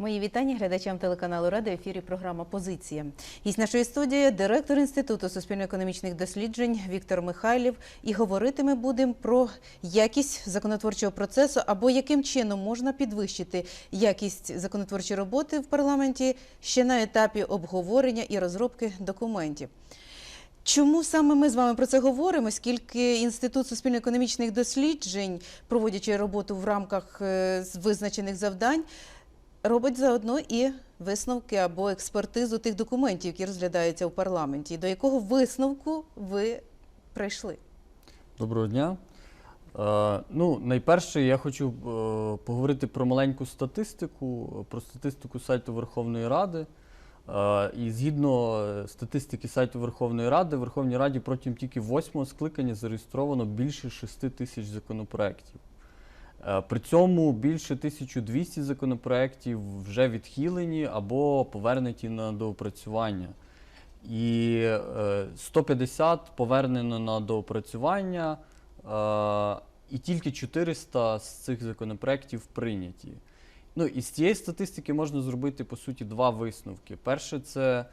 Мої вітання глядачам телеканалу Рада. В ефірі програма Позиція. Гість нашої студії директор інституту суспільно-економічних досліджень Віктор Михайлів. І говорити ми будемо про якість законотворчого процесу або яким чином можна підвищити якість законотворчої роботи в парламенті ще на етапі обговорення і розробки документів. Чому саме ми з вами про це говоримо? Оскільки інститут суспільно-економічних досліджень, проводячи роботу в рамках е, визначених завдань, робить заодно і висновки або експертизу тих документів, які розглядаються в парламенті. До якого висновку ви прийшли? Доброго дня. Е, ну, найперше, я хочу е, поговорити про маленьку статистику, про статистику сайту Верховної Ради. Е, і згідно статистики сайту Верховної Ради, в Верховній Раді протягом тільки восьмого скликання зареєстровано більше 6 тисяч законопроєктів. Е, При цьому більше 1200 законопроєктів вже відхилені або повернуті на доопрацювання. І е, 150 повернено на доопрацювання, е, і тільки 400 з цих законопроєктів прийняті. Ну і з цієї статистики можна зробити по суті два висновки. Перше, це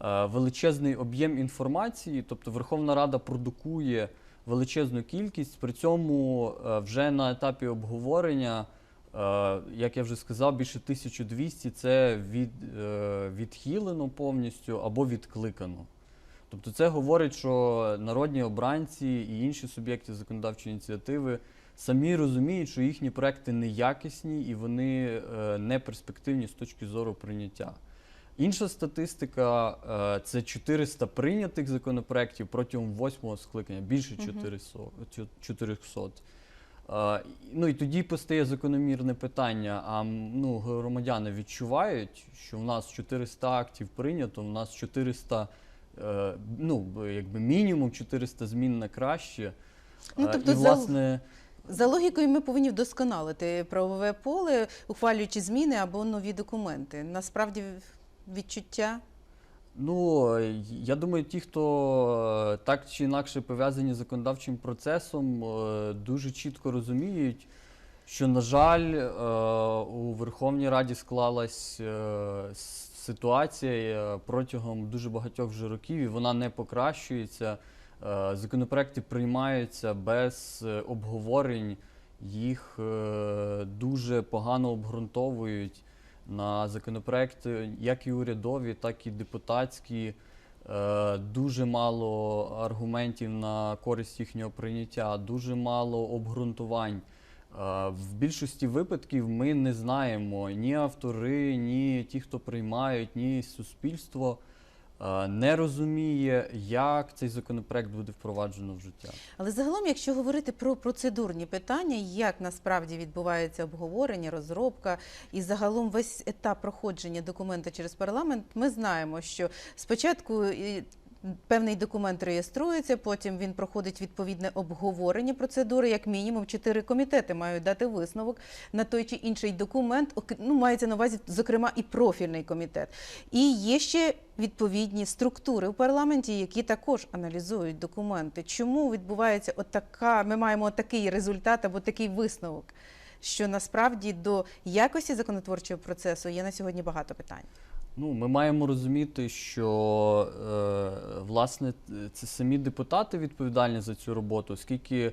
е, величезний об'єм інформації, тобто Верховна Рада продукує величезну кількість, при цьому е, вже на етапі обговорення, е, як я вже сказав, більше 1200 це від, е, відхилено повністю або відкликано. Тобто це говорить, що народні обранці і інші суб'єкти законодавчої ініціативи самі розуміють, що їхні проекти неякісні і вони не перспективні з точки зору прийняття. Інша статистика е, це 400 прийнятих законопроєктів протягом восьмого скликання, більше 400. 400. Е, Ну і тоді постає закономірне питання: а ну, громадяни відчувають, що в нас 400 актів прийнято, в нас 400, е, ну, якби мінімум 400 змін на краще. Ну, тобто і, власне, За логікою, ми повинні вдосконалити правове поле, ухвалюючи зміни або нові документи. Насправді відчуття. Ну, я думаю, ті, хто е, так чи інакше пов'язані з законодавчим процесом, е, дуже чітко розуміють, що, на жаль, е, у Верховній Раді склалась ситуація протягом дуже багатьох вже років, і вона не покращується. Законопроекти приймаються без обговорень, їх дуже погано обґрунтовують на законопроекти, як і урядові, так і депутатські. Е, Дуже мало аргументів на користь їхнього прийняття, дуже мало обґрунтувань. Е, В більшості випадків ми не знаємо ні автори, ні ті, хто приймають, ні суспільство е, не розуміє, як цей законопроект буде впроваджено в життя. Але загалом, якщо говорити про процедурні питання, як насправді відбувається обговорення, розробка і загалом весь етап проходження документа через парламент, ми знаємо, що спочатку певний документ реєструється, потім він проходить відповідне обговорення процедури. Як мінімум, чотири комітети мають дати висновок на той чи інший документ. ок- Ну, мається на увазі, зокрема, і профільний комітет. І є ще відповідні структури в парламенті, які також аналізують документи. Чому відбувається отака? Ми маємо такий результат або такий висновок, що насправді до якості законотворчого процесу є на сьогодні багато питань. Ну, ми маємо розуміти, що е, власне це самі депутати відповідальні за цю роботу, оскільки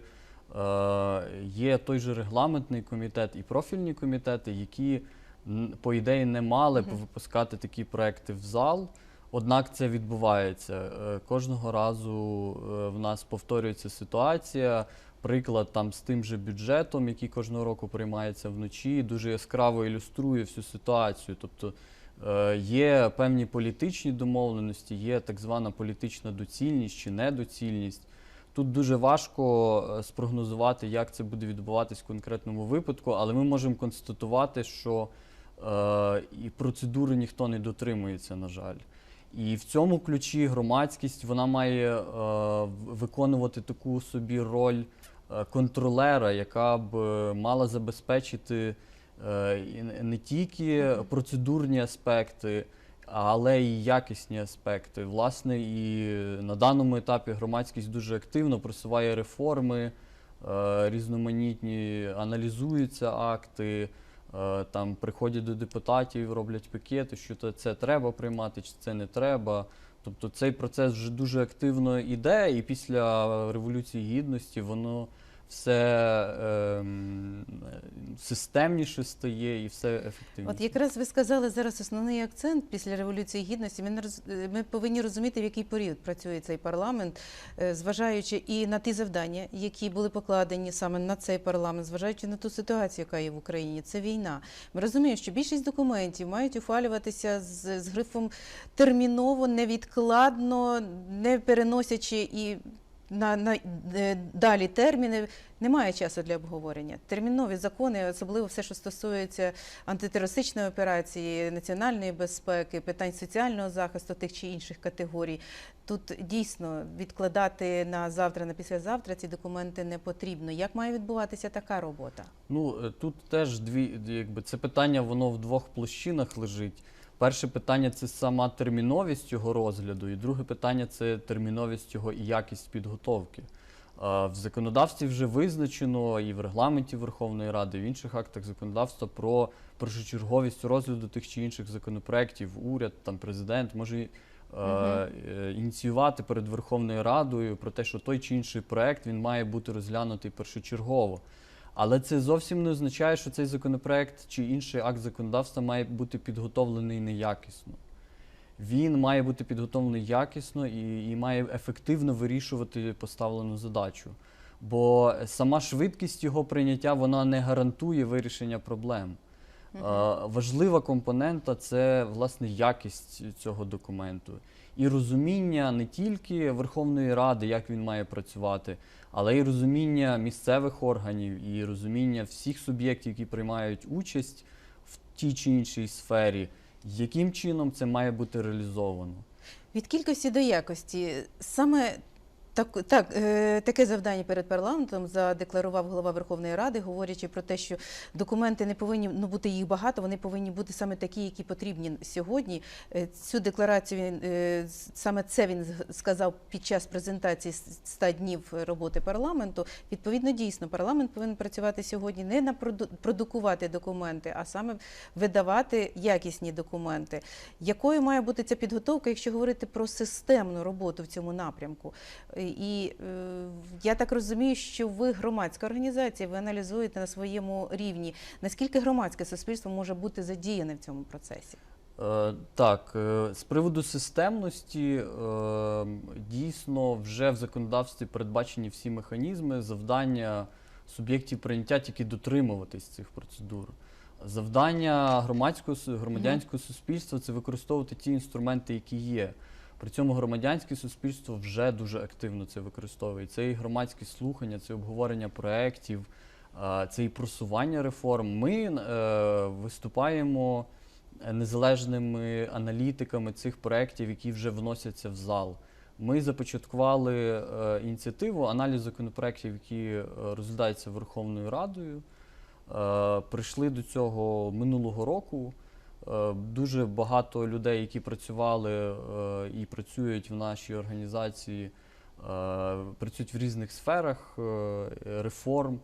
е, є той же регламентний комітет і профільні комітети, які по ідеї не мали б випускати такі проекти в зал. Однак це відбувається. Е, Кожного разу е, в нас повторюється ситуація. Приклад там з тим же бюджетом, який кожного року приймається вночі, дуже яскраво ілюструє всю ситуацію. Тобто Є певні політичні домовленості, є так звана політична доцільність чи недоцільність. Тут дуже важко е, спрогнозувати, як це буде відбуватись в конкретному випадку, але ми можемо констатувати, що е, і процедури ніхто не дотримується, на жаль. І в цьому ключі громадськість вона має е, виконувати таку собі роль е, контролера, яка б е, мала забезпечити е, не- не тільки процедурні аспекти, але й якісні аспекти. Власне, і на даному етапі громадськість дуже активно просуває реформи, е, різноманітні, аналізуються акти, е, там приходять до депутатів, роблять пікети, що це треба приймати, чи це не треба. Тобто цей процес вже дуже активно іде, і після Революції Гідності воно все ем, системніше стає і все ефективніше. От якраз ви сказали зараз основний акцент після революції гідності. Ми ми повинні розуміти, в який період працює цей парламент, е, зважаючи і на ті завдання, які були покладені саме на цей парламент, зважаючи на ту ситуацію, яка є в Україні. Це війна. Ми розуміємо, що більшість документів мають ухвалюватися з грифом терміново, невідкладно, не переносячи і. На, на е, далі терміни немає часу для обговорення. Термінові закони, особливо все, що стосується антитерористичної операції, національної безпеки, питань соціального захисту тих чи інших категорій. Тут дійсно відкладати на завтра, на післязавтра ці документи не потрібно. Як має відбуватися така робота? Ну е, тут теж дві, якби це питання, воно в двох площинах лежить. Перше питання це сама терміновість його розгляду, і друге питання це терміновість його і якість підготовки. В законодавстві вже визначено і в регламенті Верховної Ради, і в інших актах законодавства про першочерговість розгляду тих чи інших законопроєктів. Уряд, там президент може е, ініціювати перед Верховною Радою про те, що той чи інший проект він має бути розглянутий першочергово. Але це зовсім не означає, що цей законопроект чи інший акт законодавства має бути підготовлений неякісно. Він має бути підготовлений якісно і, і має ефективно вирішувати поставлену задачу. Бо сама швидкість його прийняття вона не гарантує вирішення проблем. Е, важлива компонента це власне якість цього документу і розуміння не тільки Верховної Ради, як він має працювати, але й розуміння місцевих органів і розуміння всіх суб'єктів, які приймають участь в тій чи іншій сфері, яким чином це має бути реалізовано. Від кількості до якості саме так, так, е, таке завдання перед парламентом задекларував голова Верховної Ради, говорячи про те, що документи не повинні ну, бути їх багато, вони повинні бути саме такі, які потрібні сьогодні. Е, Цю декларацію е, саме це він сказав під час презентації с- 100 днів роботи парламенту. Відповідно, дійсно, парламент повинен працювати сьогодні не на проду- продукувати документи, а саме видавати якісні документи. Якою має бути ця підготовка, якщо говорити про системну роботу в цьому напрямку? І е, я так розумію, що ви громадська організація, ви аналізуєте на своєму рівні, наскільки громадське суспільство може бути задіяне в цьому процесі? Е, Так, е, з приводу системності, е, дійсно вже в законодавстві передбачені всі механізми, завдання суб'єктів прийняття тільки дотримуватись цих процедур. Завдання громадського громадянського суспільства це використовувати ті інструменти, які є. При цьому громадянське суспільство вже дуже активно це використовує. Це і громадські слухання, це обговорення проєктів, це і просування реформ. Ми е, виступаємо незалежними аналітиками цих проєктів, які вже вносяться в зал. Ми започаткували е, ініціативу аналіз законопроєктів, які е, розглядаються Верховною Радою. Прийшли до цього минулого року. Е, дуже багато людей, які працювали е, і працюють в нашій організації, е, працюють в різних сферах реформ.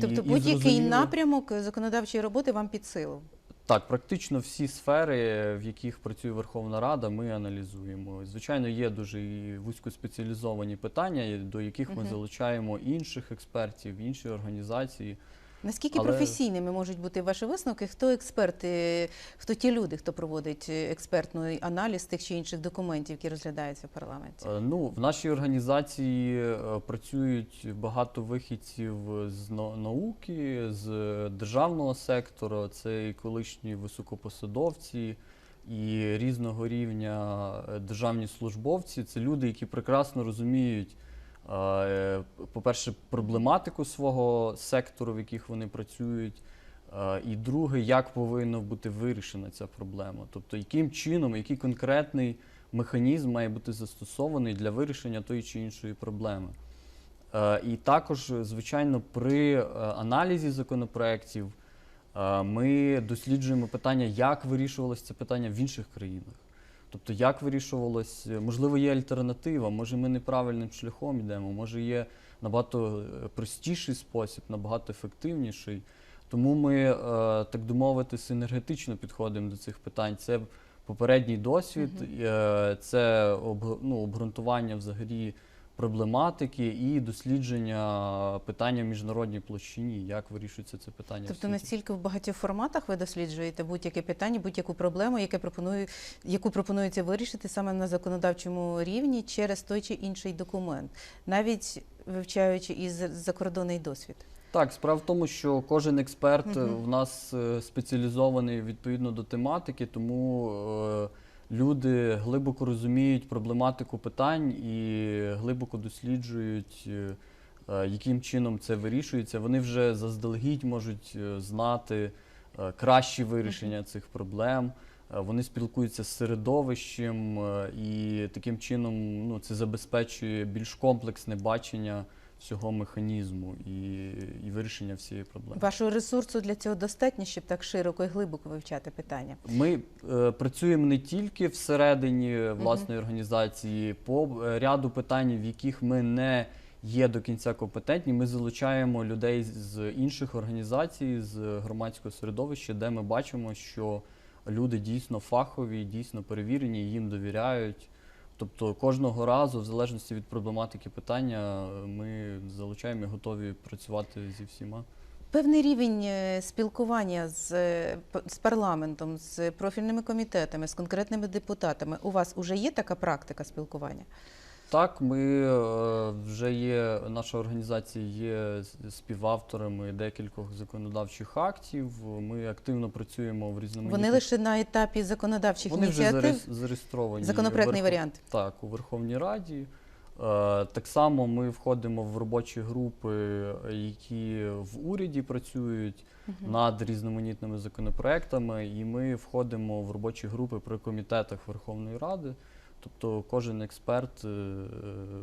Тобто будь-який напрямок законодавчої роботи вам під силу. так, практично всі сфери, в яких працює Верховна Рада, ми аналізуємо. Звичайно, є дуже і вузькоспеціалізовані питання, до яких ми залучаємо інших експертів, інші організації. Наскільки Але- професійними можуть бути ваші висновки? Хто експерти, хто ті люди, хто проводить е, експертний аналіз тих чи інших документів, які розглядаються в парламенті? Е, Ну, в нашій організації е, працюють багато вихідців з на- науки, з державного сектору. Це і колишні високопосадовці, і різного рівня е, державні службовці. Це люди, які прекрасно розуміють, е, по-перше, проблематику свого сектору, в яких вони працюють. Е, І друге, як повинна бути вирішена ця проблема. Тобто, яким чином, який конкретний механізм має бути застосований для вирішення тої чи іншої проблеми. Е, І також, звичайно, при е, аналізі законопроєктів е, ми досліджуємо питання, як вирішувалося це питання в інших країнах. Тобто, як вирішувалось, е, можливо, є альтернатива, може ми неправильним шляхом йдемо, може є набагато е, простіший спосіб, набагато ефективніший. Тому ми, е, так домовити, синергетично підходимо до цих питань. Це попередній досвід, це ну, обґрунтування взагалі проблематики і дослідження питання в міжнародній площині, як вирішується це питання. Тобто настільки в багатьох форматах ви досліджуєте будь-яке питання, будь-яку проблему, яке пропонує, яку пропонується вирішити саме на законодавчому рівні через той чи інший документ, навіть вивчаючи і закордонний досвід. Так, справа в тому, що кожен експерт Мгм. в нас е, спеціалізований відповідно до тематики, тому е, люди глибоко розуміють проблематику питань і глибоко досліджують, е, е, яким чином це вирішується. Вони вже заздалегідь можуть е, знати кращі вирішення цих проблем. Вони спілкуються з середовищем, і таким чином ну, це забезпечує більш комплексне бачення всього механізму і, і вирішення всієї проблеми. Вашого ресурсу для цього достатньо, щоб так широко і глибоко вивчати питання. Ми е, працюємо не тільки всередині власної організації, по е, ряду питань, в яких ми не є до кінця компетентні. Ми залучаємо людей з інших організацій, з громадського середовища, де ми бачимо, що люди дійсно фахові, дійсно перевірені, їм довіряють. Тобто кожного разу, в залежності від проблематики питання, ми залучаємо і готові працювати зі всіма. Певний рівень е, спілкування з, е, з парламентом, з профільними комітетами, з конкретними депутатами. У вас вже є така практика спілкування? Так, ми е, вже є, наша організація є співавторами декількох законодавчих актів. Ми активно працюємо в різноманітних... Вони лише на етапі законодавчих Вони вже ініціатив. зарес- зареєстровані. Законопроектний Верхов- варіант. Так, у Верховній Раді. Е, Так само ми входимо в робочі групи, які в уряді працюють над різноманітними законопроектами, і ми входимо в робочі групи при комітетах Верховної Ради. Тобто кожен експерт е,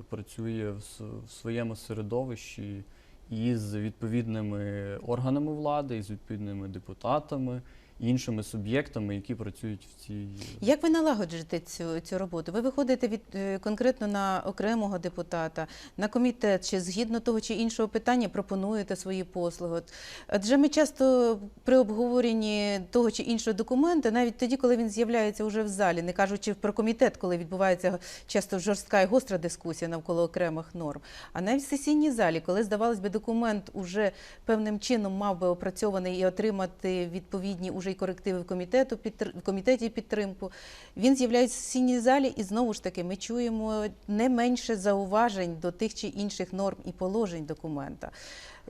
працює в своєму середовищі із відповідними органами влади, із відповідними депутатами, іншими суб'єктами, які працюють в цій Як ви налагоджуєте цю, цю роботу? Ви виходите від е, конкретно на окремого депутата, на комітет, чи згідно того чи іншого питання пропонуєте свої послуги? Адже ми часто при обговоренні того чи іншого документа, навіть тоді, коли він з'являється уже в залі, не кажучи про комітет, коли відбувається часто жорстка і гостра дискусія навколо окремих норм, а навіть в сесійній залі, коли здавалось би, документ уже певним чином мав би опрацьований і отримати відповідні уже й корективи в комітету підтр- в комітеті підтримку. Він з'являється в сесійній залі, і знову ж таки ми чуємо не менше зауважень до тих чи інших норм і положень документа.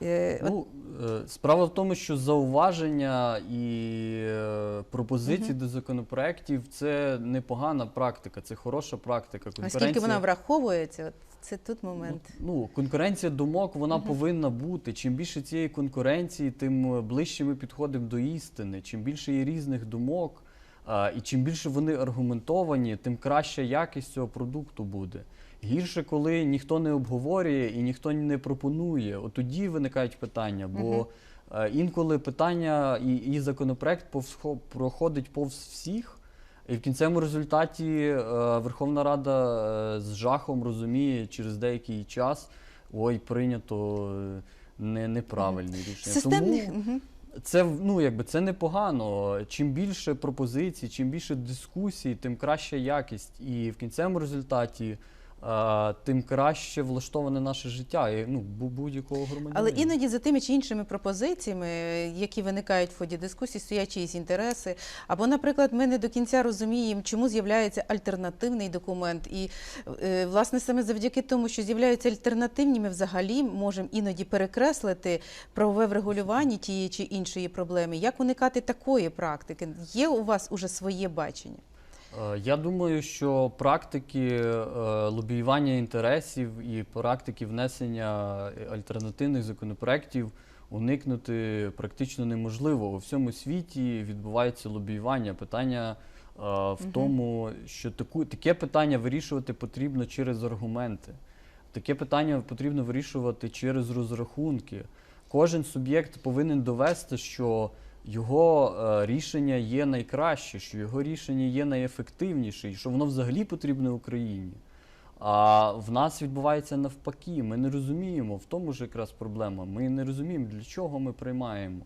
Е, Ну, е, справа в тому, що зауваження і е, пропозиції до законопроєктів це непогана практика, це хороша практика. наскільки вона враховується, це тут момент. Ну, конкуренція думок вона повинна бути. Чим більше цієї конкуренції, тим е, ближче ми підходимо до істини. Чим більше є різних думок, а, і чим більше вони аргументовані, тим краща якість цього продукту буде. Гірше, коли ніхто не обговорює і ніхто не пропонує. От тоді виникають питання, бо е, інколи питання і, і законопроект повсхо- проходить повз всіх. І в кінцевому результаті е, Верховна Рада е, з жахом розуміє через деякий час, ой, прийнято е, не, неправильне рішення. Системних Тому це ну, якби це непогано. Чим більше пропозицій, чим більше дискусій, тим краща якість. І в кінцевому результаті тим краще влаштоване наше життя, і, ну, бу- будь-якого громадянина. Але іноді за тими чи іншими пропозиціями, які виникають в ході дискусії, стоять чиїсь інтереси. Або, наприклад, ми не до кінця розуміємо, чому з'являється альтернативний документ. І е, власне саме завдяки тому, що з'являються альтернативні, ми взагалі можемо іноді перекреслити правове врегулювання тієї чи іншої проблеми. Як уникати такої практики? Є у вас уже своє бачення? Е, Я думаю, що практики е, лобіювання інтересів і практики внесення альтернативних законопроєктів уникнути практично неможливо. У всьому світі відбувається лобіювання. Питання е, в тому, що таку, таке питання вирішувати потрібно через аргументи. Таке питання потрібно вирішувати через розрахунки. Кожен суб'єкт повинен довести, що його е, рішення є найкраще, що його рішення є найефективніше, і що воно взагалі потрібне Україні. А в нас відбувається навпаки. Ми не розуміємо, в тому ж якраз проблема. Ми не розуміємо, для чого ми приймаємо.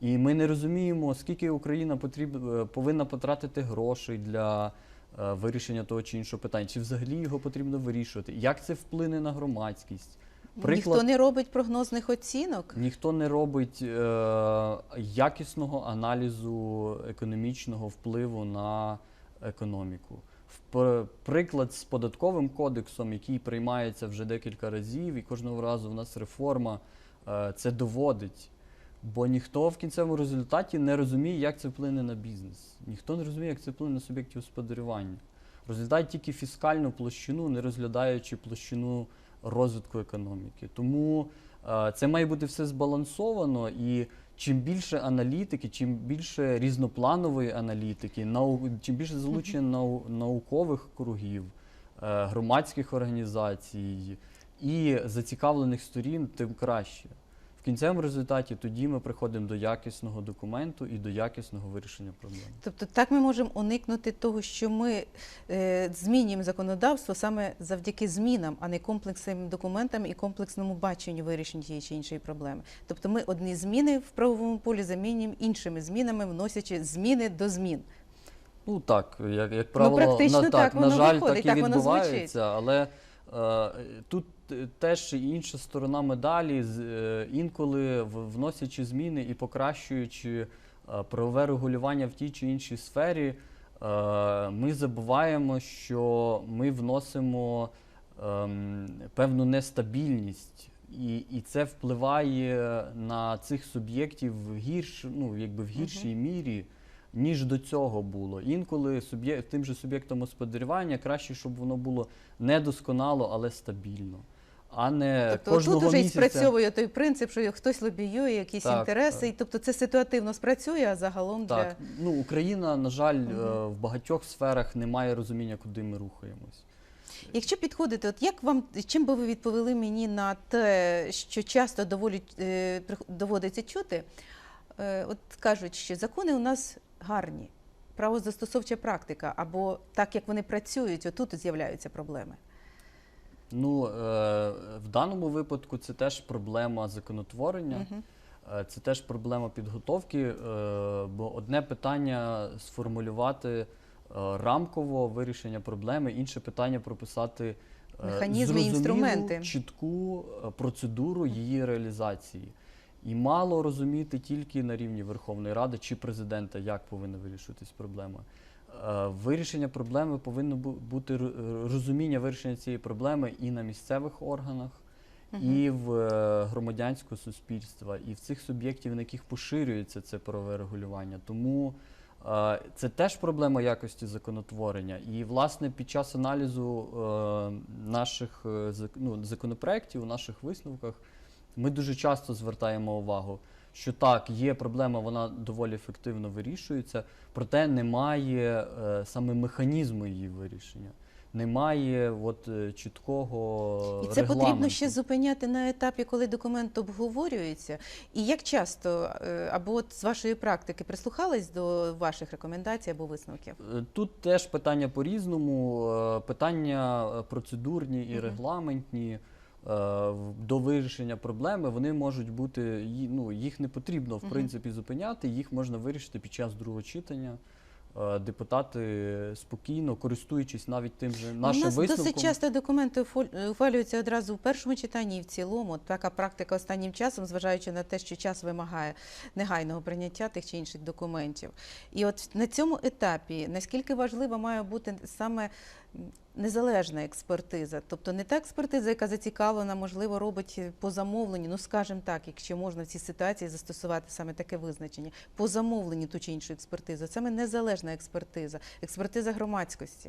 І ми не розуміємо, скільки Україна потріб, е, повинна потратити грошей для е, вирішення того чи іншого питання, чи взагалі його потрібно вирішувати, як це вплине на громадськість. Ніхто не робить прогнозних оцінок. Ніхто не робить е, якісного аналізу економічного впливу на економіку. Приклад з податковим кодексом, який приймається вже декілька разів, і кожного разу в нас реформа е, це доводить. Бо ніхто в кінцевому результаті не розуміє, як це вплине на бізнес. Ніхто не розуміє, як це вплине на суб'єктів господарювання. Розглядають тільки фіскальну площину, не розглядаючи площину розвитку економіки. Тому е, це має бути все збалансовано, і чим більше аналітики, чим більше різнопланової аналітики, нау, чим більше залучення нау, наукових кругів, е, громадських організацій і зацікавлених сторін, тим краще. В кінцевому результаті тоді ми приходимо до якісного документу і до якісного вирішення проблем. Тобто так ми можемо уникнути того, що ми е, змінюємо законодавство саме завдяки змінам, а не комплексним документам і комплексному баченню вирішення тієї чи іншої проблеми. Тобто ми одні зміни в правовому полі замінюємо іншими змінами, вносячи зміни до змін. Ну так, як, як правило, практично на, так на жаль, виходить, так і так відбувається, але е, тут теж інша сторона медалі, е, інколи вносячи зміни і покращуючи е, правове регулювання в тій чи іншій сфері, е, ми забуваємо, що ми вносимо ем, певну нестабільність. І, і це впливає на цих суб'єктів в гірш, ну, якби в гіршій мірі, ніж до цього було. Інколи тим же суб'єктом господарювання краще, щоб воно було не досконало, але стабільно. А не Тобто кожного тут вже місяця. спрацьовує той принцип, що хтось лобіює якісь Так, інтереси, так. і тобто це ситуативно спрацює, а загалом Так, ну Україна, на жаль, е, в багатьох сферах не має розуміння, куди ми рухаємось. якщо підходити, от як вам чим би ви відповіли мені на те, що часто доволі е, доводиться чути? Е, от кажуть, що закони у нас гарні, правозастосовча практика, або так як вони працюють, отут з'являються проблеми. Ну, е, в даному випадку це теж проблема законотворення. Е, Це теж проблема підготовки, е, бо одне питання сформулювати рамково вирішення проблеми, інше питання прописати Механізми, інструменти. чітку процедуру її реалізації. І мало розуміти тільки на рівні Верховної Ради чи президента, як повинна вирішуватись проблема. Е, Вирішення проблеми повинно бути розуміння вирішення цієї проблеми і на місцевих органах, і в е, громадянського суспільства, і в цих суб'єктів, на яких поширюється це правове регулювання. Тому е, це теж проблема якості законотворення. І, власне, під час аналізу наших ну, законопроєктів, у наших висновках, ми дуже часто звертаємо увагу, що так, є проблема, вона доволі ефективно вирішується, проте немає е, саме механізму її вирішення. Немає от, е, чіткого І це потрібно ще зупиняти на етапі, коли документ обговорюється. І як часто, е, або от з вашої практики, прислухались до ваших рекомендацій або висновків? Е, Тут теж питання по-різному, е, питання процедурні і регламентні. Е, До вирішення проблеми вони можуть бути, ну, їх не потрібно в принципі зупиняти, їх можна вирішити під час другого читання. Е, Депутати спокійно, користуючись навіть тим же У нашим нас висновком. досить часто документи уфоль- ухвалюються одразу в першому читанні і в цілому. Така практика останнім часом, зважаючи на те, що час вимагає негайного прийняття тих чи інших документів. І от на цьому етапі наскільки важлива має бути саме незалежна експертиза, тобто не та експертиза, яка зацікавлена, можливо, робить по замовленню, ну скажімо так, якщо можна в цій ситуації застосувати саме таке визначення, по замовленню ту чи іншу експертизу. Саме незалежна експертиза, експертиза громадськості.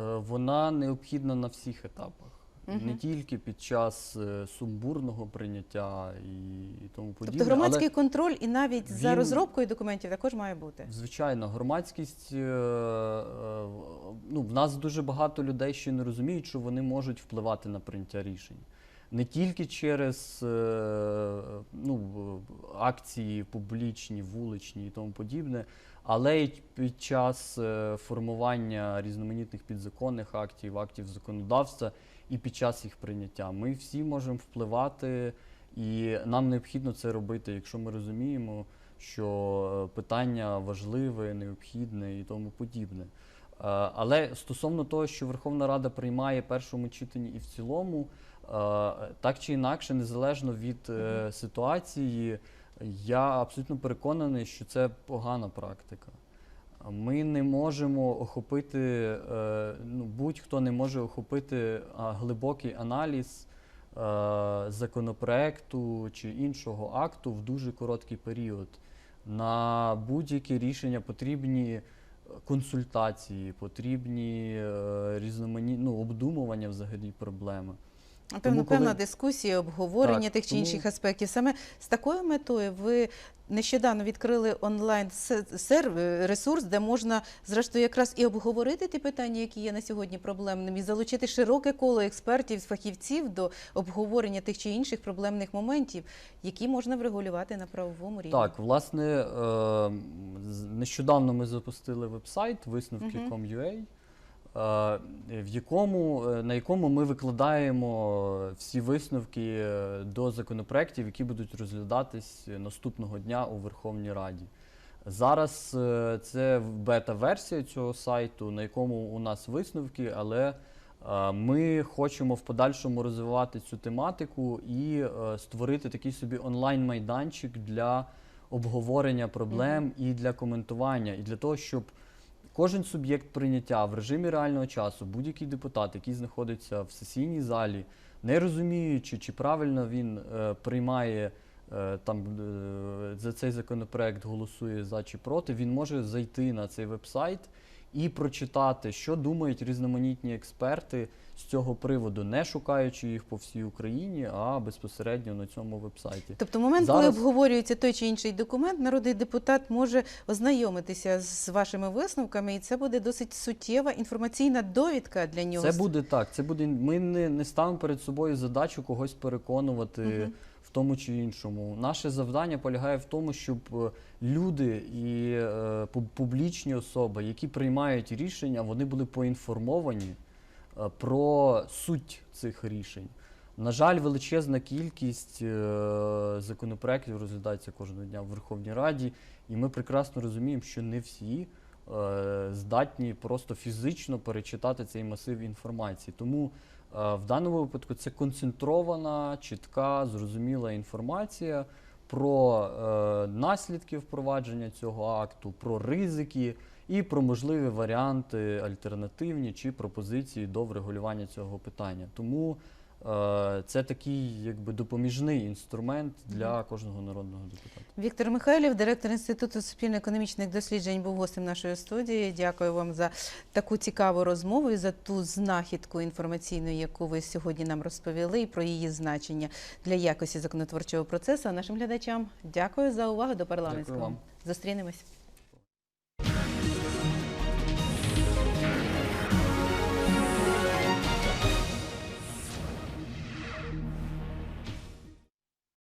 Е, Вона необхідна на всіх етапах. Не тільки під час е, сумбурного прийняття і, і тому подібне. Тобто громадський але... контроль і навіть за він- розробкою документів також має бути. Звичайно, громадськість, е, е, ну, в нас дуже багато людей ще не розуміють, що вони можуть впливати на прийняття рішень. Не тільки через е, ну, в- акції публічні, вуличні і тому подібне, але й під час е, формування різноманітних підзаконних актів, актів законодавства і під час їх прийняття. Ми всі можемо впливати, і нам необхідно це робити, якщо ми розуміємо, що е, питання важливе, необхідне і тому подібне. Е, Але стосовно того, що Верховна Рада приймає першому читанні і в цілому, е, так чи інакше, незалежно від ситуації, я абсолютно переконаний, що це погана практика. Ми не можемо охопити, е, ну, будь-хто не може охопити глибокий аналіз е, законопроекту чи іншого акту в дуже короткий період. На будь-які рішення потрібні е, консультації, потрібні різноманітні ну, обдумування взагалі проблеми. Певно, коли- певна дискусія, обговорення Так, тих чи тому- інших аспектів. Саме з такою метою ви нещодавно відкрили онлайн ресурс, де можна зрештою якраз і обговорити ті питання, які є на сьогодні проблемними, і залучити широке коло експертів, фахівців до обговорення тих чи інших проблемних моментів, які можна врегулювати на правовому рівні. Так, власне, е, нещодавно ми запустили веб-сайт висновки.com.ua, в якому, е, на якому ми викладаємо всі висновки е, до законопроєктів, які будуть розглядатись наступного дня у Верховній Раді. Зараз е, це бета-версія цього сайту, на якому у нас висновки, але е, ми хочемо в подальшому розвивати цю тематику і е, створити такий собі онлайн-майданчик для обговорення проблем і для коментування, і для того, щоб кожен суб'єкт прийняття в режимі реального часу, будь-який депутат, який знаходиться в сесійній залі, не розуміючи, чи правильно він е, приймає е, там е, за цей законопроект, голосує за чи проти, він може зайти на цей веб-сайт і прочитати, що думають різноманітні експерти з цього приводу, не шукаючи їх по всій Україні, а безпосередньо на цьому веб-сайті. Тобто, момент, коли обговорюється той чи інший документ, народний депутат може ознайомитися з вашими висновками, і це буде досить суттєва інформаційна довідка для нього. Це буде так. Це буде ми не, не ставимо перед собою задачу когось переконувати Мгм. Тому чи іншому. Наше завдання полягає в тому, щоб е, люди і е, публічні особи, які приймають рішення, вони були поінформовані е, про суть цих рішень. На жаль, величезна кількість законопроєктів розглядається кожного дня в Верховній Раді, і ми прекрасно розуміємо, що не всі здатні просто фізично перечитати цей масив інформації. Тому в даному випадку це концентрована, чітка, зрозуміла інформація про е, наслідки впровадження цього акту, про ризики і про можливі варіанти альтернативні чи пропозиції до врегулювання цього питання. Тому е, це такий якби допоміжний інструмент для кожного народного депутата. Віктор Михайлів, директор Інституту суспільно-економічних досліджень, був гостем нашої студії. Дякую вам за таку цікаву розмову і за ту знахідку інформаційну, яку ви сьогодні нам розповіли, і про її значення для якості законотворчого процесу. А нашим глядачам дякую за увагу до парламентського. вам. Зустрінемось.